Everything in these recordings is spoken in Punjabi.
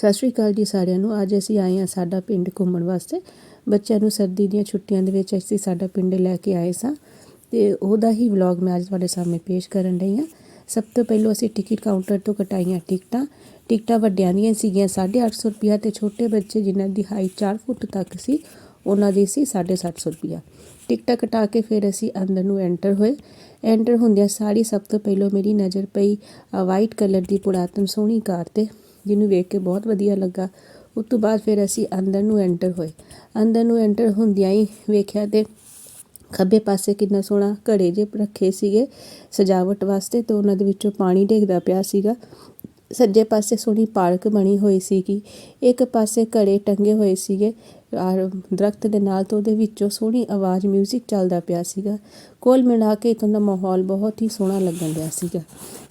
ਸਤਿ ਸ਼੍ਰੀ ਅਕਾਲ ਜੀ ਸਾਰਿਆਂ ਨੂੰ। ਅੱਜ ਅਸੀਂ ਆਏ ਹਾਂ ਸਾਡਾ ਪਿੰਡ ਘੁੰਮਣ ਵਾਸਤੇ। ਬੱਚਿਆਂ ਨੂੰ ਸਰਦੀ ਦੀਆਂ ਛੁੱਟੀਆਂ ਦੇ ਵਿੱਚ ਅਸੀਂ ਸਾਡਾ ਪਿੰਡ ਲੈ ਕੇ ਆਏ ਸਾਂ। ਤੇ ਉਹਦਾ ਹੀ ਵਲੌਗ ਮੈਂ ਅੱਜ ਤੁਹਾਡੇ ਸਾਹਮਣੇ ਪੇਸ਼ ਕਰਨ ਲਈ ਹਾਂ। ਸਭ ਤੋਂ ਪਹਿਲਾਂ ਅਸੀਂ ਟਿਕਟ ਕਾਊਂਟਰ ਤੋਂ ਕਟਾਈਆਂ ਟਿਕਟਾਂ। ਟਿਕਟਾਂ ਵੱਡਿਆਂ ਦੀਆਂ ਸੀਗੀਆਂ 850 ਰੁਪਿਆ ਤੇ ਛੋਟੇ ਬੱਚੇ ਜਿਨ੍ਹਾਂ ਦੀ ਹਾਈਟ 4 ਫੁੱਟ ਤੱਕ ਸੀ, ਉਹਨਾਂ ਦੀ ਸੀ 750 ਰੁਪਿਆ ਟਿਕਟਾਂ ਕਟਾ ਕੇ ਫਿਰ ਅਸੀਂ ਅੰਦਰ ਨੂੰ ਐਂਟਰ ਹੋਏ। ਐਂਟਰ ਹੁੰਦਿਆਂ ਸਾਰੀ ਸਭ ਤੋਂ ਪਹਿਲਾਂ ਮੇਰੀ ਨਜ਼ਰ ਪਈ ਵਾਈਟ ਕਲਰ ਦੀ ਪੁਰਾਤਨ ਸੋਹਣੀ ਕਾਰ ਤੇ। ਜਿਹਨੂੰ ਵੇਖ ਕੇ ਬਹੁਤ ਵਧੀਆ ਲੱਗਾ। ਉਸ ਤੋਂ ਬਾਅਦ ਫਿਰ ਅਸੀਂ ਅੰਦਰ ਨੂੰ ਐਂਟਰ ਹੋਏ। ਅੰਦਰ ਨੂੰ ਐਂਟਰ ਹੁੰਦਿਆਂ ਹੀ ਵੇਖਿਆ ਤੇ ਖੱਬੇ ਪਾਸੇ ਕਿੰਨਾ ਸੋਹਣਾ ਘੜੇ ਜੇ ਰੱਖੇ ਸੀਗੇ ਸਜਾਵਟ ਵਾਸਤੇ ਤੇ ਉਹਨਾਂ ਦੇ ਵਿੱਚੋਂ ਪਾਣੀ ਡੇਗਦਾ ਪਿਆ ਸੀਗਾ। ਸੱਜੇ ਪਾਸੇ ਸੋਹਣੀ ਪਾਰਕ ਬਣੀ ਹੋਈ ਸੀਗੀ। ਇੱਕ ਪਾਸੇ ਘੜੇ ਟੰਗੇ ਹੋਏ ਸੀਗੇ ਔਰ ਦਰਖਤ ਦੇ ਨਾਲ ਤੋਂ ਉਹਦੇ ਵਿੱਚੋਂ ਸੋਹਣੀ ਆਵਾਜ਼ 뮤직 ਚੱਲਦਾ ਪਿਆ ਸੀਗਾ। ਕੋਲ ਮਿਲਾ ਕੇ ਇਥੋਂ ਦਾ ਮਾਹੌਲ ਬਹੁਤ ਹੀ ਸੋਹਣਾ ਲੱਗਣ ਰਿਹਾ ਸੀਗਾ।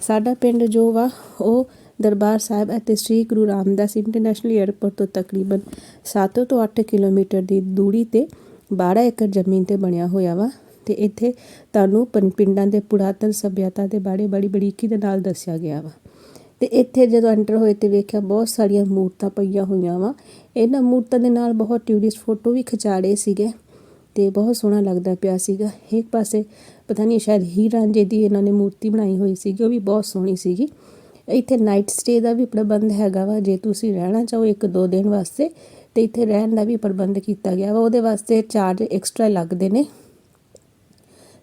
ਸਾਡਾ ਪਿੰਡ ਜੋ ਵਾ, ਉਹ ਦਰਬਾਰ ਸਾਹਿਬ ਅਤੇ ਸ੍ਰੀ ਗੁਰੂ ਰਾਮਦਾਸ ਇੰਟਰਨੈਸ਼ਨਲ ਏਅਰਪੋਰਟ ਤੋਂ ਤਕਰੀਬਨ 7 ਤੋਂ 8 ਕਿਲੋਮੀਟਰ ਦੀ ਦੂਰੀ ਤੇ 12 ਏਕੜ ਜ਼ਮੀਨ ਤੇ ਬਣਿਆ ਹੋਇਆ ਵਾ ਤੇ ਇੱਥੇ ਤੁਹਾਨੂੰ ਪਿੰਡਾਂ ਦੇ ਪੁਰਾਤਨ ਸਭਿਅਤਾ ਦੇ ਬਾਰੇ ਬੜੀ ਬਰੀਕੀ ਦੇ ਨਾਲ ਦੱਸਿਆ ਗਿਆ ਵਾ। ਤੇ ਇੱਥੇ ਜਦੋਂ ਐਂਟਰ ਹੋਏ ਤੇ ਵੇਖਿਆ ਬਹੁਤ ਸਾਰੀਆਂ ਮੂਰਤਾਂ ਪਈਆਂ ਹੋਈਆਂ ਵਾ। ਇਹਨਾਂ ਮੂਰਤਾਂ ਦੇ ਨਾਲ ਬਹੁਤ ਟੂਰਿਸਟ ਫੋਟੋ ਵੀ ਖਿਚਾੜੇ ਸੀਗੇ ਤੇ ਬਹੁਤ ਸੋਹਣਾ ਲੱਗਦਾ ਪਿਆ ਸੀਗਾ। ਇੱਕ ਪਾਸੇ ਪਤਾ ਨਹੀਂ ਸ਼ਾਇਦ ਹੀਰ ਰਾਂਝੇ ਦੀ ਇਹਨਾਂ ਨੇ ਮੂਰਤੀ ਬਣਾਈ ਹੋਈ ਸੀਗੀ, ਉਹ ਵੀ ਬਹੁਤ ਸੋਹਣੀ ਸੀਗੀ। ਇੱਥੇ ਨਾਈਟ ਸਟੇ ਦਾ ਵੀ ਪ੍ਰਬੰਧ ਹੈਗਾ ਵਾ, ਜੇ ਤੁਸੀਂ ਰਹਿਣਾ ਚਾਹੋ ਇੱਕ ਦੋ ਦਿਨ ਵਾਸਤੇ, ਤੇ ਇੱਥੇ ਰਹਿਣ ਦਾ ਵੀ ਪ੍ਰਬੰਧ ਕੀਤਾ ਗਿਆ ਵਾ, ਉਹਦੇ ਵਾਸਤੇ ਚਾਰਜ ਐਕਸਟਰਾ ਲੱਗਦੇ ਨੇ।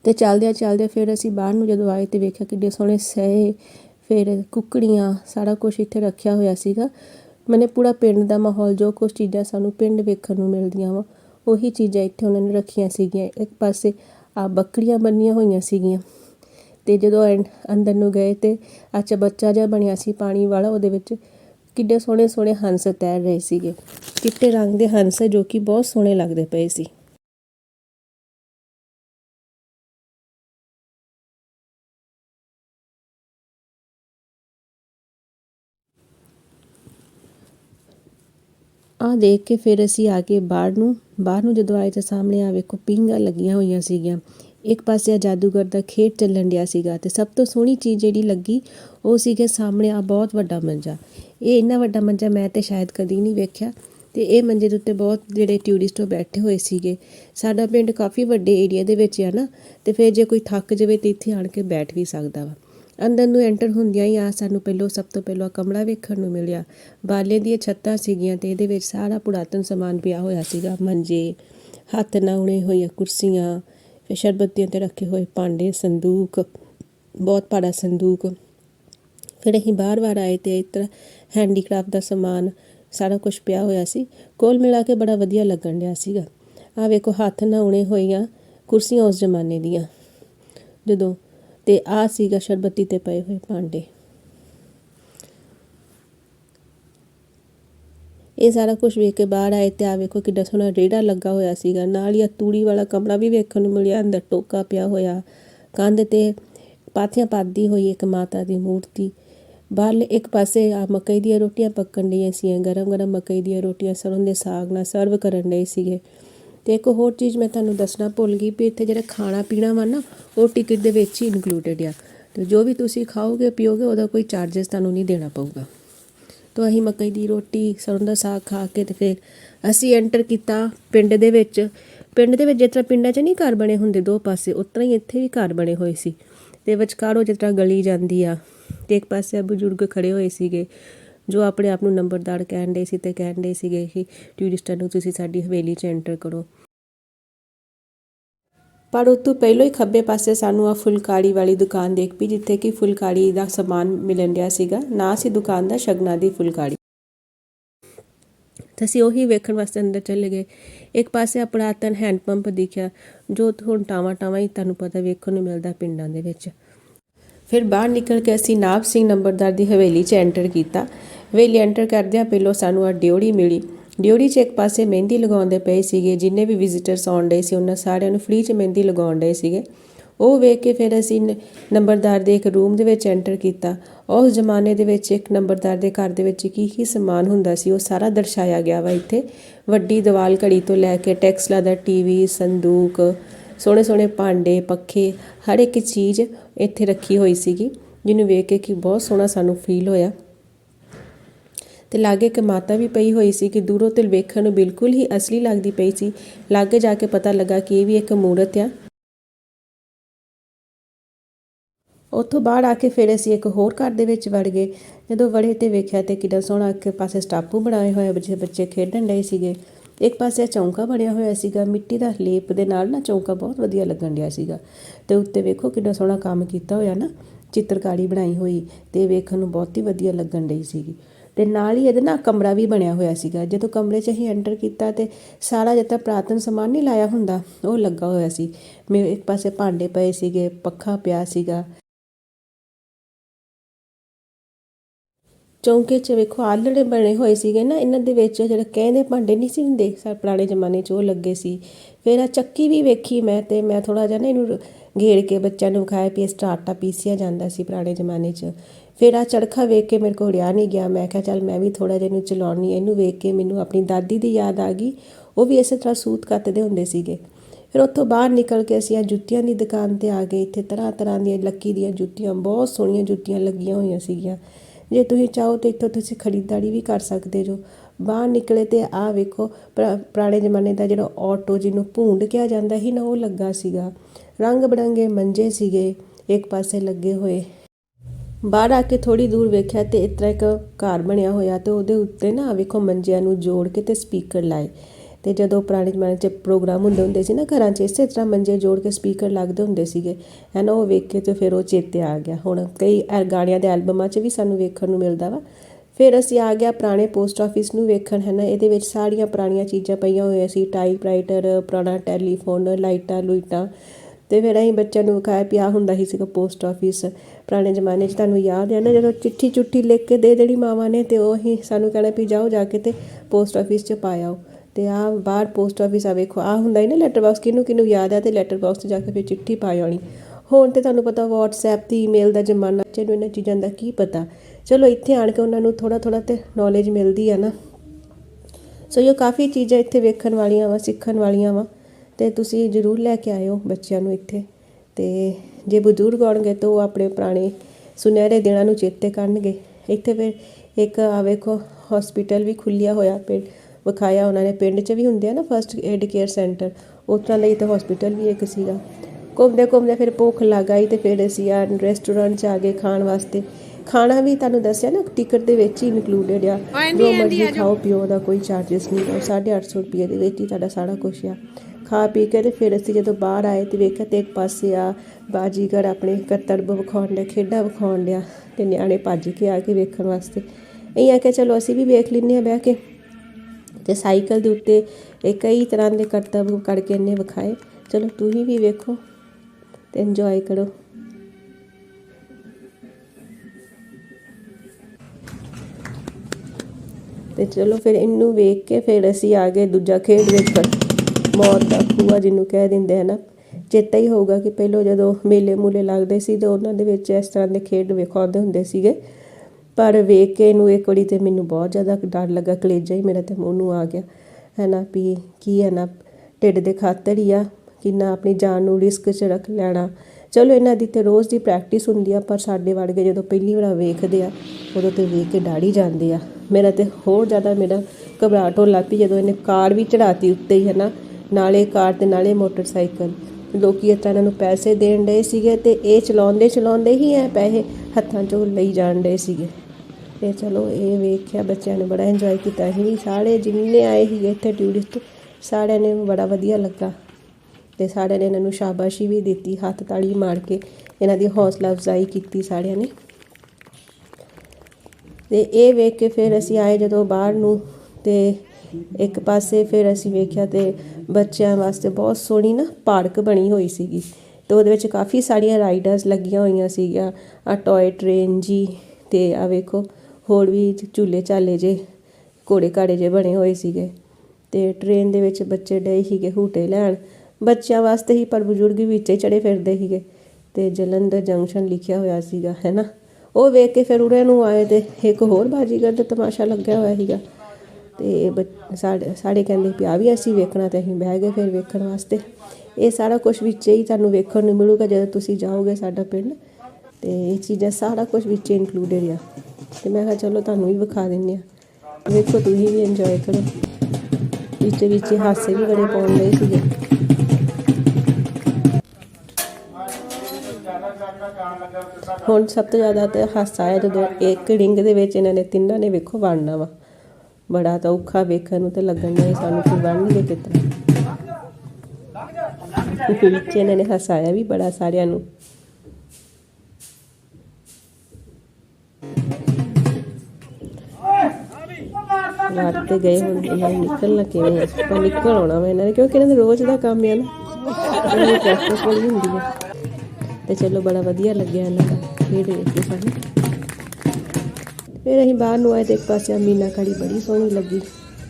ਤੇ ਚੱਲਦਿਆਂ ਚੱਲਦਿਆਂ ਫਿਰ ਅਸੀਂ ਬਾਹਰ ਨੂੰ ਜਦੋਂ ਆਏ ਤੇ ਵੇਖਿਆ ਕਿੰਨੇ ਸੋਹਣੇ ਸਹੇ ਫਿਰ ਕੁੱਕੜੀਆਂ, ਸਾਰਾ ਕੁਝ ਇੱਥੇ ਰੱਖਿਆ ਹੋਇਆ ਸੀਗਾ। ਮੈਨੇ ਪੂਰਾ ਪਿੰਡ ਦਾ ਮਾਹੌਲ, ਜੋ ਕੁਝ ਚੀਜ਼ਾਂ ਸਾਨੂੰ ਪਿੰਡ ਵੇਖਣ ਨੂੰ ਮਿਲਦੀਆਂ ਵਾ, ਉਹੀ ਚੀਜ਼ਾਂ ਇੱਥੇ ਉਹਨਾਂ ਨੇ ਰੱਖੀਆਂ ਸੀਗੀਆਂ। ਇੱਕ ਪਾਸੇ ਆ ਬੱਕਰੀਆਂ ਬੰਨੀਆਂ ਹੋਈਆਂ ਸੀਗੀਆਂ। ਅਤੇ ਜਦੋਂ ਐਂ ਅੰਦਰ ਨੂੰ ਗਏ ਤੇ ਅੱਛਾ ਬੱਚਾ ਜਿਹਾ ਬਣਿਆ ਸੀ ਪਾਣੀ ਵਾਲਾ, ਉਹਦੇ ਵਿੱਚ ਕਿੱਡੇ ਸੋਹਣੇ ਸੋਹਣੇ ਹੰਸ ਤੈਰ ਰਹੇ ਸੀਗੇ। ਚਿੱਟੇ ਰੰਗ ਦੇ ਹੰਸ ਜੋ ਕਿ ਬਹੁਤ ਸੋਹਣੇ ਲੱਗਦੇ ਪਏ ਸੀ। ਆ ਦੇਖ ਕੇ ਫਿਰ ਅਸੀਂ ਆ ਕੇ ਬਾਹਰ ਨੂੰ ਬਾਹਰ ਨੂੰ ਜਦੋਂ ਆਏ ਤਾਂ ਸਾਹਮਣੇ ਆ ਵੇਖੋ ਪਿੰਗਾ ਲੱਗੀਆਂ ਹੋਈਆਂ ਸੀਗੀਆਂ। ਇੱਕ ਪਾਸੇ ਆ ਜਾਦੂਗਰ ਦਾ ਖੇਡ ਚੱਲਣ ਡਿਆ ਸੀਗਾ ਤੇ ਸਭ ਤੋਂ ਸੋਹਣੀ ਚੀਜ਼ ਜਿਹੜੀ ਲੱਗੀ, ਉਹ ਸੀਗੇ ਸਾਹਮਣੇ ਆ ਬਹੁਤ ਵੱਡਾ ਮੰਜਾ। ਇਹ ਇੰਨਾ ਵੱਡਾ ਮੰਜਾ ਮੈਂ ਤੇ ਸ਼ਾਇਦ ਕਦੀ ਨਹੀਂ ਵੇਖਿਆ ਤੇ ਇਹ ਮੰਜੇ ਦੇ ਉੱਤੇ ਬਹੁਤ ਜਿਹੜੇ ਟੂਰਿਸਟ ਬੈਠੇ ਹੋਏ ਸੀਗੇ। ਸਾਡਾ ਪਿੰਡ ਕਾਫੀ ਵੱਡੇ ਏਰੀਆ ਦੇ ਵਿੱਚ ਆ ਨਾ, ਤੇ ਫਿਰ ਜੇ ਕੋਈ ਥੱਕ ਜਾਵੇ ਤੇ ਇੱਥੇ ਆਣ ਕੇ ਬੈਠ ਵੀ ਸਕਦਾ ਵਾ। ਅੰਦਰ ਨੂੰ ਐਂਟਰ ਹੁੰਦਿਆਂ ਹੀ ਆ ਸਾਨੂੰ ਪਹਿਲੋਂ ਸਭ ਤੋਂ ਪਹਿਲਾਂ ਕਮਰਾ ਵੇਖਣ ਨੂੰ ਮਿਲਿਆ। ਬਾਲੇ ਦੀਆਂ ਛੱਤਾਂ ਸੀਗੀਆਂ ਤੇ ਇਹਦੇ ਵਿੱਚ ਸਾਰਾ ਪੁਰਾਤਨ ਸਮਾਨ ਪਿਆ ਹੋਇਆ ਸੀਗਾ। ਮੰਜੇ, ਹੱਥ ਨਾਲ ਉਣੇ ਹੋਈਆਂ ਕੁਰਸੀਆਂ ਫਿਰ ਸ਼ਰਬਤੀਆਂ ਤੇ ਰੱਖੇ ਹੋਏ ਭਾਂਡੇ, ਸੰਦੂਕ, ਬਹੁਤ ਭਾਰਾ ਸੰਦੂਕ। ਫਿਰ ਅਸੀਂ ਬਾਰ-ਬਾਰ ਆਏ ਤੇ ਇਸ ਤਰ੍ਹਾਂ ਹੈਂਡੀਕ੍ਰਾਫਟ ਦਾ ਸਮਾਨ ਸਾਰਾ ਕੁਝ ਪਿਆ ਹੋਇਆ ਸੀ। ਕੋਲ ਮਿਲਾ ਕੇ ਬੜਾ ਵਧੀਆ ਲੱਗਣ ਰਿਹਾ ਸੀਗਾ। ਆ ਵੇਖੋ, ਹੱਥ ਨਾਲ ਹੋਈਆਂ ਕੁਰਸੀਆਂ ਉਸ ਜ਼ਮਾਨੇ ਦੀਆਂ। ਜਦੋਂ ਤੇ ਆ ਸੀਗਾ ਸ਼ਰਬਤੀ ਤੇ ਪਏ ਹੋਏ ਭਾਂਡੇ। ਇਹ ਸਾਰਾ ਕੁਝ ਵੇਖ ਕੇ ਬਾਹਰ ਆਏ ਤੇ ਆ ਵੇਖੋ ਕਿੱਡਾ ਸੋਹਣਾ ਰੇੜਾ ਲੱਗਾ ਹੋਇਆ ਸੀਗਾ। ਨਾਲ ਹੀ ਆ ਤੂੜੀ ਵਾਲਾ ਕਮਰਾ ਵੀ ਵੇਖਣ ਨੂੰ ਮਿਲਿਆ, ਅੰਦਰ ਟੋਕਾ ਪਿਆ ਹੋਇਆ। ਕੰਧ ਤੇ ਪਾਥੀਆਂ ਪਾਦੀ ਹੋਈ ਇੱਕ ਮਾਤਾ ਦੀ ਮੂਰਤੀ। ਬਾਹਰਲੇ ਇੱਕ ਪਾਸੇ ਆ ਮਕਈ ਦੀਆਂ ਰੋਟੀਆਂ ਪੱਕਣ ਡੀਆਂ ਸੀ ਗਰਮ ਗਰਮ ਮਕਈ ਦੀਆਂ ਰੋਟੀਆਂ ਸਰੋਂ ਦੇ ਸਾਗ ਨਾਲ ਸਰਵ ਕਰਨ ਲਈ ਸੀਗੇ। ਤੇ ਇੱਕ ਹੋਰ ਚੀਜ਼ ਮੈਂ ਤੁਹਾਨੂੰ ਦੱਸਣਾ ਭੁੱਲ ਗਈ ਵੀ ਇੱਥੇ ਜਿਹੜਾ ਖਾਣਾ ਪੀਣਾ ਵਾ ਨਾ, ਉਹ ਟਿਕਟ ਦੇ ਵਿੱਚ ਹੀ ਇਨਕਲੂਡਡ ਆ। ਤੇ ਜੋ ਵੀ ਤੁਸੀਂ ਖਾਓਗੇ, ਪੀਓਗੇ, ਉਹਦਾ ਕੋਈ ਚਾਰजेस ਤੁਹਾਨੂੰ ਨਹੀਂ ਦੇਣਾ ਪਊਗਾ। ਤੋਂ ਅਸੀਂ ਮੱਕੀ ਦੀ ਰੋਟੀ, ਸਰੋਂ ਦਾ ਸਾਗ ਖਾ ਕੇ ਤੇ ਫਿਰ ਅਸੀਂ ਐਂਟਰ ਕੀਤਾ ਪਿੰਡ ਦੇ ਵਿੱਚ। ਪਿੰਡ ਦੇ ਵਿੱਚ ਜਿਸ ਤਰ੍ਹਾਂ ਪਿੰਡਾਂ 'ਚ ਨਹੀਂ ਘਰ ਬਣੇ ਹੁੰਦੇ ਦੋ ਪਾਸੇ ਉਤਰਾ ਹੀ ਇੱਥੇ ਵੀ ਘਰ ਬਣੇ ਹੋਏ ਸੀ। ਤੇ ਵਿਚਕਾਰੋਂ ਜਿਸ ਤਰ੍ਹਾਂ ਗਲੀ ਜਾਂਦੀ ਆ ਤੇ ਇੱਕ ਪਾਸੇ ਬਜ਼ੁਰਗ ਖੜੇ ਹੋਏ ਸੀਗੇ, ਜੋ ਆਪਣੇ ਆਪ ਨੂੰ ਨੰਬਰਦਾਰ ਕਹਿਣ ਦੇ ਸੀ ਤੇ ਕਹਿਣ ਦੇ ਸੀਗੇ ਕਿ ਟੂਰਿਸਟਾਂ ਨੂੰ ਤੁਸੀਂ ਸਾਡੀ ਹਵੇਲੀ 'ਚ ਐਂਟਰ ਕਰੋ। ਪਰ ਉਸ ਤੋਂ ਪਹਿਲਾਂ ਹੀ ਖੱਬੇ ਪਾਸੇ ਸਾਨੂੰ ਆ ਫੁਲਕਾਰੀ ਵਾਲੀ ਦੁਕਾਨ ਦੇਖ ਪਈ, ਜਿੱਥੇ ਕਿ ਫੁਲਕਾਰੀ ਦਾ ਸਮਾਨ ਮਿਲਣ ਰਿਹਾ ਸੀਗਾ। ਨਾ ਸੀ ਦੁਕਾਨ ਦਾ ਸ਼ਗਨਾ ਦੀ ਫੁਲਕਾਰੀ। ਤਾਂ ਅਸੀਂ ਉਹੀ ਵੇਖਣ ਵਾਸਤੇ ਅੰਦਰ ਚਲੇ ਗਏ। ਇੱਕ ਪਾਸੇ ਆਪਣਾ ਤਨ ਹੈਂਡ ਪੰਪ ਦਿਖਿਆ, ਜੋ ਹੁਣ ਟਾਵਾ ਟਾਵਾ ਹੀ ਤੁਹਾਨੂੰ ਪਤਾ ਵੇਖਣ ਨੂੰ ਮਿਲਦਾ ਪਿੰਡਾਂ ਦੇ ਵਿੱਚ। ਫਿਰ ਬਾਹਰ ਨਿਕਲ ਕੇ ਅਸੀਂ ਨਾਬ ਸਿੰਘ ਨੰਬਰਦਾਰ ਦੀ ਹਵੇਲੀ 'ਚ ਐਂਟਰ ਕੀਤਾ। ਹਵੇਲੀ ਐਂਟਰ ਕਰਦਿਆਂ ਪਹਿਲੋਂ ਸਾਨੂੰ ਆ ਡਿਉੜੀ ਮਿਲੀ। ਡਿਉੜੀ 'ਚ ਇੱਕ ਪਾਸੇ ਮਹਿੰਦੀ ਲਗਾਉਂਦੇ ਪਏ ਸੀਗੇ, ਜਿੰਨੇ ਵੀ ਵਿਜ਼ਿਟਰਸ ਆਉਣ ਡੇ ਸੀ, ਉਹਨਾਂ ਸਾਰਿਆਂ ਨੂੰ ਫ੍ਰੀ 'ਚ ਮਹਿੰਦੀ ਲਗਾਉਣ ਡੇ ਸੀਗੇ। ਉਹ ਵੇਖ ਕੇ ਫਿਰ ਅਸੀਂ ਨੰਬਰਦਾਰ ਦੇ ਇੱਕ ਰੂਮ ਦੇ ਵਿੱਚ ਐਂਟਰ ਕੀਤਾ। ਉਸ ਜ਼ਮਾਨੇ ਦੇ ਵਿੱਚ ਇੱਕ ਨੰਬਰਦਾਰ ਦੇ ਘਰ ਦੇ ਵਿੱਚ ਕੀ ਕੀ ਸਮਾਨ ਹੁੰਦਾ ਸੀ, ਉਹ ਸਾਰਾ ਦਰਸਾਇਆ ਗਿਆ ਵਾ ਇੱਥੇ। ਵੱਡੀ ਦੀਵਾਲ ਘੜੀ ਤੋਂ ਲੈ ਕੇ ਟੈਕਸਲਾ ਦਾ ਟੀਵੀ, ਸੰਦੂਕ ਸੋਹਣੇ ਸੋਹਣੇ ਭਾਂਡੇ, ਪੱਖੇ, ਹਰ ਇੱਕ ਚੀਜ਼ ਇੱਥੇ ਰੱਖੀ ਹੋਈ ਸੀਗੀ, ਜਿਹਨੂੰ ਵੇਖ ਕੇ ਕਿ ਬਹੁਤ ਸੋਹਣਾ ਸਾਨੂੰ ਫੀਲ ਹੋਇਆ। ਤੇ ਲਾਗੇ ਇੱਕ ਮਾਤਾ ਵੀ ਪਈ ਹੋਈ ਸੀ ਕਿ ਦੂਰੋਂ 'ਤੇ ਵੇਖਣ ਨੂੰ ਬਿਲਕੁਲ ਹੀ ਅਸਲੀ ਲੱਗਦੀ ਪਈ ਸੀ। ਲਾਗੇ ਜਾ ਕੇ ਪਤਾ ਲੱਗਾ ਕਿ ਇਹ ਵੀ ਇੱਕ ਮੂਰਤ ਆ। ਉੱਥੋਂ ਬਾਹਰ ਆ ਕੇ ਫਿਰ ਅਸੀਂ ਇੱਕ ਹੋਰ ਘਰ ਦੇ ਵਿੱਚ ਵੜ ਗਏ। ਜਦੋਂ ਵੜੇ ਤੇ ਵੇਖਿਆ ਤੇ ਕਿੰਨਾ ਸੋਹਣਾ ਇੱਕ ਪਾਸੇ ਸਟਾਪੂ ਬਣਾਏ ਹੋਏ ਬੱਚੇ ਬੱਚੇ ਖੇਡਣ ਡਏ ਸੀਗੇ। ਇੱਕ ਪਾਸੇ ਚੌਂਕਾ ਬਣਿਆ ਹੋਇਆ ਸੀਗਾ। ਮਿੱਟੀ ਦਾ ਲੇਪ ਦੇ ਨਾਲ ਨਾ ਚੌਂਕਾ ਬਹੁਤ ਵਧੀਆ ਲੱਗਣ ਡਿਆ ਸੀਗਾ। ਤੇ ਉੱਤੇ ਵੇਖੋ ਕਿੰਨਾ ਸੋਹਣਾ ਕੰਮ ਕੀਤਾ ਹੋਇਆ ਨਾ, ਚਿੱਤਰਕਾਰੀ ਬਣਾਈ ਹੋਈ ਤੇ ਵੇਖਣ ਨੂੰ ਬਹੁਤ ਹੀ ਵਧੀਆ ਲੱਗਣ ਡਈ ਸੀਗੀ। ਤੇ ਨਾਲ ਹੀ ਇਹਦੇ ਨਾਲ ਕਮਰਾ ਵੀ ਬਣਿਆ ਹੋਇਆ ਸੀਗਾ। ਜਦੋਂ ਕਮਰੇ 'ਚ ਅਸੀਂ ਐਂਟਰ ਕੀਤਾ ਤੇ ਸਾਰਾ ਜਿੱਦਾਂ ਪ੍ਰਾਤਨ ਸਮਾਨ ਨਹੀਂ ਲਾਇਆ ਹੁੰਦਾ, ਉਹ ਲੱਗਾ ਹੋਇਆ ਸੀ। ਮੇਰੇ ਇੱਕ ਪਾਸੇ ਭਾਂਡੇ ਪਏ ਸੀਗੇ, ਪੱਖਾ ਪਿਆ ਸੀਗਾ। ਚੌਂਕੇ 'ਚ ਵੇਖੋ ਆਲਣੇ ਬਣੇ ਹੋਏ ਸੀਗੇ ਨਾ, ਇਹਨਾਂ ਦੇ ਵਿੱਚ ਜਿਹੜੇ ਕਹਿੰਦੇ ਭਾਂਡੇ ਨਹੀਂ ਸੀ ਹੁੰਦੇ, ਸਾ ਪੁਰਾਣੇ ਜ਼ਮਾਨੇ 'ਚ ਉਹ ਲੱਗੇ ਸੀ। ਫਿਰ ਆ ਚੱਕੀ ਵੀ ਵੇਖੀ ਮੈਂ ਤੇ ਮੈਂ ਥੋੜਾ ਜਿਹਾ ਨਾ ਇਹਨੂੰ ਘੇੜ ਕੇ ਬੱਚਿਆਂ ਨੂੰ ਵਿਖਾਇਆ ਵੀ ਇਸ ਆਟਾ ਪੀਸਿਆ ਜਾਂਦਾ ਸੀ ਪੁਰਾਣੇ ਜ਼ਮਾਨੇ 'ਚ। ਫਿਰ ਆ ਚੜਖਾ ਵੇਖ ਕੇ ਮੇਰੇ ਕੋਲ ਰਿਹਾ ਨਹੀਂ ਗਿਆ। ਮੈਂ ਕਿਹਾ, ਚੱਲ ਮੈਂ ਵੀ ਥੋੜਾ ਜਿਹਾ ਇਹਨੂੰ ਚਲਾਉਣੀ ਇਹਨੂੰ ਵੇਖ ਕੇ ਮੈਨੂੰ ਆਪਣੀ ਦਾਦੀ ਦੀ ਯਾਦ ਆ ਗਈ। ਉਹ ਵੀ ਇਸੇ ਤਰ੍ਹਾਂ ਸੂਤ ਕੱਤਦੇ ਹੁੰਦੇ ਸੀਗੇ। ਫਿਰ ਉੱਥੋਂ ਬਾਹਰ ਨਿਕਲ ਕੇ ਅਸੀਂ ਆ ਜੁੱਤੀਆਂ ਦੀ ਦੁਕਾਨ ਤੇ ਆ ਗਏ। ਇੱਥੇ ਤਰ੍ਹਾਂ ਤਰ੍ਹਾਂ ਦੀਆਂ ਲੱਕੀ ਦੀਆਂ ਜੁੱਤੀਆਂ, ਬਹੁਤ ਸੋਹਣੀਆਂ ਜੁੱਤੀਆਂ ਲੱਗੀਆਂ ਹੋਈਆਂ ਸੀਗੀਆਂ। ਜੇ ਤੁਸੀਂ ਚਾਹੋ ਤਾਂ ਇੱਥੋਂ ਤੁਸੀਂ ਖਰੀਦਦਾਰੀ ਵੀ ਕਰ ਸਕਦੇ ਜੋ। ਬਾਹਰ ਨਿਕਲੇ ਤੇ ਆਹ ਵੇਖੋ, ਪੁਰਾ- ਪੁਰਾਣੇ ਜ਼ਮਾਨੇ ਦਾ ਜਿਹੜਾ ਆਟੋ ਜਿਹਨੂੰ ਭੂੰਡ ਕਿਹਾ ਜਾਂਦਾ ਸੀ ਨਾ, ਉਹ ਲੱਗਾ ਸੀਗਾ। ਰੰਗ ਬਰੰਗੇ ਮੰਜੇ ਸੀਗੇ, ਇੱਕ ਪਾਸੇ ਲੱਗੇ ਹੋਏ। ਬਾਹਰ ਆ ਕੇ ਥੋੜੀ ਦੂਰ ਵੇਖਿਆ ਤੇ ਇਸ ਤਰ੍ਹਾਂ ਇੱਕ ਘਰ ਬਣਿਆ ਹੋਇਆ ਤੇ ਉਹਦੇ ਉੱਤੇ ਨਾ ਵੇਖੋ ਮੰਜਿਆਂ ਨੂੰ ਜੋੜ ਕੇ ਤੇ ਸਪੀਕਰ ਲਾਏ। ਤੇ ਜਦੋਂ ਪੁਰਾਣੇ ਜ਼ਮਾਨੇ 'ਚ ਪ੍ਰੋਗਰਾਮ ਹੁੰਦੇ ਹੁੰਦੇ ਸੀ ਨਾ ਘਰਾਂ 'ਚ, ਇਸੇ ਤਰ੍ਹਾਂ ਮੰਜੇ ਜੋੜ ਕੇ ਸਪੀਕਰ ਲੱਗਦੇ ਹੁੰਦੇ ਸੀਗੇ। ਹੈ ਨਾ ਉਹ ਵੇਖ ਕੇ ਤੇ ਫਿਰ ਉਹ ਚੇਤੇ ਆ ਗਿਆ। ਹੁਣ ਕਈ ਐ- ਗਾਣਿਆਂ ਦੇ ਐਲਬਮਾਂ 'ਚ ਵੀ ਸਾਨੂੰ ਵੇਖਣ ਨੂੰ ਮਿਲਦਾ ਵਾ। ਫਿਰ ਅਸੀਂ ਆ ਗਿਆ ਪੁਰਾਣੇ ਪੋਸਟ ਆਫਿਸ ਨੂੰ ਵੇਖਣ ਹੈ ਨਾ ਇਹਦੇ ਵਿੱਚ ਸਾਰੀਆਂ ਪੁਰਾਣੀਆਂ ਚੀਜ਼ਾਂ ਪਈਆਂ ਹੋਈਆਂ ਸੀ। ਟਾਈਪਰਾਈਟਰ, ਪੁਰਾਣਾ ਟੈਲੀਫੋਨ, ਲਾਈਟਾਂ ਲੁਈਟਾਂ। ਤੇ ਫਿਰ ਅਸੀਂ ਬੱਚਿਆਂ ਨੂੰ ਵਿਖਾਇਆ ਵੀ ਆਹ ਹੁੰਦਾ ਸੀ ਸੀਗਾ ਪੋਸਟ ਆਫਿਸ। ਪੁਰਾਣੇ ਜ਼ਮਾਨੇ 'ਚ ਤੁਹਾਨੂੰ ਯਾਦ ਹੈ ਨਾ, ਜਦੋਂ ਚਿੱਠੀ ਚੁੱਠੀ ਲਿਖ ਕੇ ਦੇ ਦੇਣੀ ਮਾਵਾਂ ਨੇ ਤੇ ਉਹ ਹੀ ਸਾਨੂੰ ਕਹਿਣਾ ਵੀ ਜਾਓ ਜਾ ਕੇ ਤੇ ਪੋਸਟ ਆਫਿਸ 'ਚ ਪਾ ਆਓ। ਤੇ ਆ ਬਾਹਰ ਪੋਸਟ ਆਫਿਸ ਆ ਵੇਖੋ ਆ ਹੁੰਦਾ ਹੀ ਨਾ ਲੈਟਰ ਬਾਕਸ ਕਿਹਨੂੰ ਕਿਹਨੂੰ ਯਾਦ ਆ ਤੇ ਲੈਟਰ ਬਾਕਸ 'ਚ ਜਾ ਕੇ ਫਿਰ ਚਿੱਠੀ ਪਾ ਆਉਣੀ। ਹੁਣ ਤੇ ਤੁਹਾਨੂੰ ਪਤਾ WhatsApp ਤੇ ਈਮੇਲ ਦਾ ਜ਼ਮਾਨਾ ਜਿਹਨੂੰ ਇਹਨਾਂ ਚੀਜ਼ਾਂ ਦਾ ਕੀ ਪਤਾ। ਚਲੋ ਇੱਥੇ ਆਣ ਕੇ ਉਹਨਾਂ ਨੂੰ ਥੋੜਾ ਥੋੜਾ ਤੇ ਨੌਲੇਜ ਮਿਲਦੀ ਆ ਨਾ। ਸੋ ਇਹ ਕਾਫੀ ਚੀਜ਼ਾਂ ਇੱਥੇ ਵੇਖਣ ਵਾਲੀਆਂ ਵਾ, ਸਿੱਖਣ ਵਾਲੀਆਂ ਵਾ। ਤੇ ਤੁਸੀਂ ਜ਼ਰੂਰ ਲੈ ਕੇ ਆਇਓ ਬੱਚਿਆਂ ਨੂੰ ਇੱਥੇ। ਤੇ ਜੇ ਬਜ਼ੁਰਗ ਆਉਣਗੇ ਤਾਂ ਉਹ ਆਪਣੇ ਪੁਰਾਣੇ ਸੁਨਹਿਰੇ ਦਿਨਾਂ ਨੂੰ ਚੇਤੇ ਕਰਨਗੇ। ਇੱਥੇ ਫਿਰ ਇੱਕ ਆ ਵੇਖੋ ਹਸਪੀਟਲ ਵੀ ਖੁੱਲਿਆ ਹੋਇਆ ਪਿੰਡ ਵਿਖਾਇਆ ਉਹਨਾਂ ਨੇ। ਪਿੰਡ 'ਚ ਵੀ ਹੁੰਦੇ ਆ ਨਾ ਫਸਟ ਏਡ ਕੇਅਰ ਸੈਂਟਰ ਉਸ ਤਰ੍ਹਾਂ ਲਈ ਤਾਂ ਹਸਪੀਟਲ ਵੀ ਇੱਕ ਸੀਗਾ। ਘੁੰਮਦੇ ਘੁੰਮਦੇ ਫਿਰ ਭੁੱਖ ਲੱਗ ਆਈ ਤੇ ਫਿਰ ਅਸੀਂ ਆ ਰੈਸਟੋਰੈਂਟ 'ਚ ਆ ਗਏ ਖਾਣ ਵਾਸਤੇ। ਖਾਣਾ ਵੀ ਤੁਹਾਨੂੰ ਦੱਸਿਆ ਨਾ ਟਿਕਟ ਦੇ ਵਿੱਚ ਹੀ ਇਨਕਲੂਡਡ ਆ। ਜੋ ਮਰਜ਼ੀ ਖਾਓ ਪੀਓ ਦਾ ਕੋਈ ਚਾਰजेस ਨਹੀਂ ਹੈ 850 ਰੁਪਏ ਦੇ ਵਿੱਚ ਹੀ ਤੁਹਾਡਾ ਸਾਰਾ ਕੁਝ ਆ। ਖਾ ਪੀ ਕੇ ਤੇ ਫਿਰ ਅਸੀਂ ਜਦੋਂ ਬਾਹਰ ਆਏ ਤੇ ਵੇਖਿਆ ਤੇ ਇੱਕ ਪਾਸੇ ਆ ਬਾਜੀਗਰ ਆਪਣੇ ਕਰਤੱਵ ਵਿਖਾਉਣ ਡਿਆ, ਖੇਡਾਂ ਵਿਖਾਉਣ ਡਿਆ ਤੇ ਨਿਆਣੇ ਭੱਜ ਕੇ ਆ ਕੇ ਵੇਖਣ ਵਾਸਤੇ। ਅਸੀਂ ਆ ਕੇ ਚਲੋ ਅਸੀਂ ਵੀ ਵੇਖ ਲੈਂਦੇ ਆ ਬਹਿ ਕੇ। ਤੇ ਸਾਈਕਲ ਦੇ ਉੱਤੇ ਇਹ ਕਈ ਤਰ੍ਹਾਂ ਦੇ ਕਰਤੱਵ ਕਰਕੇ ਇਹਨੇ ਵਿਖਾਏ। ਚਲੋ ਤੁਸੀਂ ਵੀ ਵੇਖੋ ਤੇ ਇੰਜੋਏ ਕਰੋ। ਤੇ ਚਲੋ ਫਿਰ ਇਹਨੂੰ ਵੇਖ ਕੇ ਫਿਰ ਅਸੀਂ ਆ ਗਏ ਦੂਜਾ ਖੇਡ ਵੇਖਣ। ਮੌਤ ਦਾ ਖੂਆ ਜਿਹਨੂੰ ਕਹਿ ਦਿੰਦੇ ਆ ਨਾ ਚੇਤਾ ਹੀ ਹੋਊਗਾ ਕਿ ਪਹਿਲਾਂ ਜਦੋਂ ਮੇਲੇ ਮੂਲੇ ਲੱਗਦੇ ਸੀ ਤੇ ਉਹਨਾਂ ਦੇ ਵਿੱਚ ਇਸ ਤਰ੍ਹਾਂ ਦੇ ਖੇਡ ਵਿਖਾਉਂਦੇ ਹੁੰਦੇ ਸੀਗੇ। ਪਰ ਵੇਖ ਕੇ ਇਹਨੂੰ ਇੱਕ ਵਾਰੀ ਤੇ ਮੈਨੂੰ ਬਹੁਤ ਜ਼ਿਆਦਾ ਡਰ ਲੱਗਾ, ਕਲੇਜਾ ਹੀ ਮੇਰਾ ਤੇ ਮੂੰਹ ਨੂੰ ਆ ਗਿਆ। ਹੈ ਨਾ ਵੀ ਕੀ ਹੈ ਨਾ, ਢਿੱਡ ਦੇ ਖਾਤਰ ਹੀ ਆ, ਕਿੰਨਾ ਆਪਣੀ ਜਾਨ ਨੂੰ ਰਿਸਕ 'ਚ ਰੱਖ ਲੈਣਾ। ਚਲੋ ਇਹਨਾਂ ਦੀ ਤੇ ਰੋਜ਼ ਦੀ ਪ੍ਰੈਕਟਿਸ ਹੁੰਦੀ ਆ, ਪਰ ਸਾਡੇ ਵਰਗੇ ਜਦੋਂ ਪਹਿਲੀ ਵਾਰ ਵੇਖਦੇ ਆ, ਉਦੋਂ ਤੇ ਵੇਖ ਕੇ ਡਾੜੀ ਜਾਂਦੇ ਆ। ਮੇਰਾ ਤੇ ਹੋਰ ਜ਼ਿਆਦਾ ਮੇਰਾ ਘਬਰਾਹਟ ਹੋਣ ਲੱਗ ਪਈ ਜਦੋਂ ਇਹਨੇ ਕਾਰ ਵੀ ਚੜਾਤੀ ਉੱਤੇ ਹੀ ਹੈ ਨਾ ਨਾਲੇ ਕਾਰ ਤੇ ਨਾਲੇ ਮੋਟਰਸਾਈਕਲ। ਲੋਕੀ ਇਸ ਇਹਨਾਂ ਨੂੰ ਪੈਸੇ ਦੇਣ ਡਏ ਸੀਗੇ ਤੇ ਇਹ ਚਲਾਉਂਦੇ ਚਲਾਉਂਦੇ ਹੀ ਐ ਪੈਸੇ ਹੱਥਾਂ 'ਚੋਂ ਲਈ ਜਾਣ ਡਏ ਸੀਗੇ। ਤੇ ਚਲੋ ਇਹ ਵੇਖਿਆ ਬੱਚਿਆਂ ਨੇ ਬੜਾ ਇੰਜੋਏ ਕੀਤਾ। ਸੀ ਸਾਰੇ ਜਿੰਨੇ ਆਏ ਸੀਗੇ ਇੱਥੇ ਟੂਰਿਸਟ ਸਾਰਿਆਂ ਨੇ ਬੜਾ ਵਧੀਆ ਲੱਗਾ। ਤੇ ਸਾਰਿਆਂ ਨੇ ਇਹਨਾਂ ਨੂੰ ਸ਼ਾਬਾਸ਼ੀ ਵੀ ਦਿੱਤੀ, ਹੱਥ ਤਾੜੀ ਮਾਰ ਕੇ ਇਹਨਾਂ ਦੀ ਹੌਸਲਾ ਅਫਜ਼ਾਈ ਕੀਤੀ ਸਾਰਿਆਂ ਨੇ। ਤੇ ਇਹ ਵੇਖ ਕੇ ਫਿਰ ਅਸੀਂ ਆਏ ਜਦੋਂ ਬਾਹਰ ਨੂੰ ਤੇ ਇੱਕ ਪਾਸੇ ਫਿਰ ਅਸੀਂ ਵੇਖਿਆ ਤੇ ਬੱਚਿਆਂ ਵਾਸਤੇ ਬਹੁਤ ਸੋਹਣੀ ਨਾ ਪਾਰਕ ਬਣੀ ਹੋਈ ਸੀਗੀ ਤੇ ਉਹਦੇ ਵਿੱਚ ਕਾਫੀ ਸਾਰੀਆਂ ਰਾਈਡਰਸ ਲੱਗੀਆਂ ਹੋਈਆਂ ਸੀਗੀਆਂ। ਆ ਟੌਏ ਟ੍ਰੇਨ ਜੀ ਤੇ ਆ ਵੇਖੋ, ਹੋਰ ਵੀ ਝੂਲੇ ਚਾਲੇ ਜੇ, ਘੋੜੇ ਘਾੜੇ ਜੇ ਬਣੇ ਹੋਏ ਸੀਗੇ। ਤੇ ਟ੍ਰੇਨ ਦੇ ਵਿੱਚ ਬੱਚੇ ਡਏ ਸੀਗੇ ਹੂਟੇ ਲੈਣ। ਬੱਚਿਆਂ ਵਾਸਤੇ ਹੀ ਪਰ ਬਜ਼ੁਰਗ ਵੀ ਵਿੱਚੇ ਚੜੇ ਫਿਰਦੇ ਸੀਗੇ। ਤੇ ਜਲੰਧਰ ਜੰਕਸ਼ਨ ਲਿਖਿਆ ਹੋਇਆ ਸੀਗਾ ਹੈਨਾ ਉਹ ਵੇਖ ਕੇ ਫਿਰ ਉਰੇ ਨੂੰ ਆਏ ਤੇ ਇੱਕ ਹੋਰ ਬਾਜੀਗਰ ਦਾ ਤਮਾਸ਼ਾ ਲੱਗਿਆ ਹੋਇਆ ਸੀਗਾ। ਅਤੇ ਬ ਸਾਡੇ ਸਾਡੇ ਕਹਿੰਦੇ ਵੀ ਆਹ ਵੀ ਅਸੀਂ ਵੇਖਣਾ ਅਤੇ ਅਸੀਂ ਬਹਿ ਗਏ ਫਿਰ ਵੇਖਣ ਵਾਸਤੇ। ਇਹ ਸਾਰਾ ਕੁਛ ਵਿੱਚ ਹੀ ਤੁਹਾਨੂੰ ਵੇਖਣ ਨੂੰ ਮਿਲੂਗਾ ਜਦੋਂ ਤੁਸੀਂ ਜਾਓਗੇ ਸਾਡਾ ਪਿੰਡ। ਅਤੇ ਇਹ ਚੀਜ਼ਾਂ ਸਾਰਾ ਕੁਛ ਵਿੱਚ ਇਨਕਲੂਡਿਡ ਆ। ਅਤੇ ਮੈਂ ਕਿਹਾ ਚਲੋ ਤੁਹਾਨੂੰ ਵੀ ਵਿਖਾ ਦਿੰਦੇ ਹਾਂ ਵੇਖੋ ਤੁਸੀਂ ਵੀ ਇੰਜੋਏ ਕਰੋ। ਵਿੱਚ ਵਿੱਚ ਹਾਸੇ ਵੀ ਬੜੇ ਪਾਉਣ ਲਈ ਸੀਗੇ। ਹੁਣ ਸਭ ਤੋਂ ਜ਼ਿਆਦਾ ਤੇ ਹਾਸਾ ਆਇਆ ਜਦੋਂ ਇੱਕ ਰਿੰਗ ਦੇ ਵਿੱਚ ਇਹਨਾਂ ਨੇ ਤਿੰਨਾਂ ਨੇ ਵੇਖੋ ਵੜਨਾ ਵਾ। ਬੜਾ ਤਾਂ ਔਖਾ ਵੇਖਣ ਨੂੰ ਤੇ ਲੱਗਣ ਦਾ ਸਾਨੂੰ ਕਿ ਵੜਨਗੇ ਕਿਤਨਾ ਵਿੱਚ ਇਹਨਾਂ ਨੇ ਹਸਾਇਆ ਵੀ ਬੜਾ ਸਾਰਿਆਂ ਨੂੰ। ਰਾਤ ਤੇ ਗਏ ਹੁਣ ਇਹਨਾਂ ਨੂੰ ਨਿਕਲਣਾ ਕਿਵੇਂ ਆ? ਪਰ ਨਿਕਲ ਆਉਣਾ ਵਾ ਇਹਨਾਂ ਨੇ ਕਿਉਂਕਿ ਇਹਨਾਂ ਦਾ ਰੋਜ਼ ਦਾ ਕੰਮ ਹੈ ਨਾ। ਇਹਨਾਂ ਪ੍ਰੈਕਟਿਸ ਹੁੰਦੀ ਹੈ ਤੇ ਚਲੋ ਬੜਾ ਵਧੀਆ ਲੱਗਿਆ ਇਹਨਾਂ ਦਾ, ਖੇਡ ਵੇਖ ਕੇ ਸਾਨੂੰ। ਫਿਰ ਅਸੀਂ ਬਾਹਰ ਨੂੰ ਆਏ ਤੇ ਇੱਕ ਪਾਸੇ ਆ ਮੀਨਾ ਕਾੜੀ ਬੜੀ ਸੋਹਣੀ ਲੱਗੀ।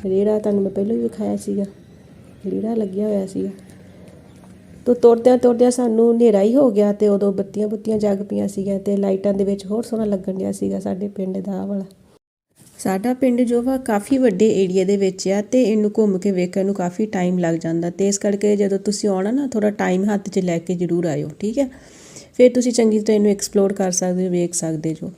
ਰੇੜਾ ਤੁਹਾਨੂੰ ਮੈਂ ਪਹਿਲਾਂ ਵੀ ਵਿਖਾਇਆ ਸੀਗਾ। ਰੇੜਾ ਲੱਗਿਆ ਹੋਇਆ ਸੀਗਾ। ਤੋ ਤੋੜਦਿਆਂ ਤੋੜਦਿਆਂ ਸਾਨੂੰ ਹਨੇਰਾ ਹੀ ਹੋ ਗਿਆ ਤੇ ਉਦੋਂ ਬੱਤੀਆਂ ਬੁੱਤੀਆਂ ਜਗ ਪਈਆਂ ਸੀਗੀਆਂ ਤੇ ਲਾਈਟਾਂ ਦੇ ਵਿੱਚ ਹੋਰ ਸੋਹਣਾ ਲੱਗਣ ਡਿਆ ਸੀਗਾ ਸਾਡੇ ਪਿੰਡ ਦਾ ਆਹ ਵਾਲਾ। ਸਾਡਾ ਪਿੰਡ ਜੋ ਵਾ ਕਾਫੀ ਵੱਡੇ ਏਰੀਆ ਦੇ ਵਿੱਚ ਆ ਤੇ ਇਹਨੂੰ ਘੁੰਮ ਕੇ ਵੇਖਣ ਨੂੰ ਕਾਫੀ ਟਾਈਮ ਲੱਗ ਜਾਂਦਾ ਤੇ ਇਸ ਕਰਕੇ ਜਦੋਂ ਤੁਸੀਂ ਆਉਣਾ ਨਾ ਥੋੜਾ ਟਾਈਮ ਹੱਥ 'ਚ ਲੈ ਕੇ ਜ਼ਰੂਰ ਆਇਓ, ਠੀਕ ਹੈ ਫਿਰ ਤੁਸੀਂ ਚੰਗੀ ਤਰ੍ਹਾਂ ਇਹਨੂੰ ਐਕਸਪਲੋਰ ਕਰ ਸਕਦੇ ਹੋ, ਵੇਖ ਸਕਦੇ ਜੋ।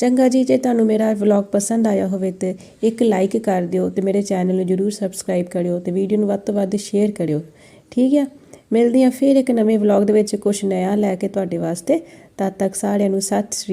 ਚੰਗਾ ਜੀ, ਜੇ ਤੁਹਾਨੂੰ ਮੇਰਾ ਵਲੌਗ ਪਸੰਦ ਆਇਆ ਹੋਵੇ ਤੇ ਇੱਕ ਲਾਈਕ ਕਰ ਦਿਓ ਤੇ ਮੇਰੇ ਚੈਨਲ ਨੂੰ ਜਰੂਰ ਸਬਸਕ੍ਰਾਈਬ ਕਰਿਓ ਤੇ ਵੀਡੀਓ ਨੂੰ ਵੱਧ ਤੋਂ ਵੱਧ ਸ਼ੇਅਰ ਕਰਿਓ। ਠੀਕ ਹੈ ਮਿਲਦੇ ਹਾਂ ਫਿਰ ਇੱਕ ਨਵੇਂ ਵਲੌਗ ਦੇ ਵਿੱਚ ਕੁਝ ਨਇਆ ਲੈ ਕੇ ਤੁਹਾਡੇ ਵਾਸਤੇ। ਤਦ ਤੱਕ ਸਾਰਿਆਂ ਨੂੰ ਸਤਿ ਸ੍ਰੀ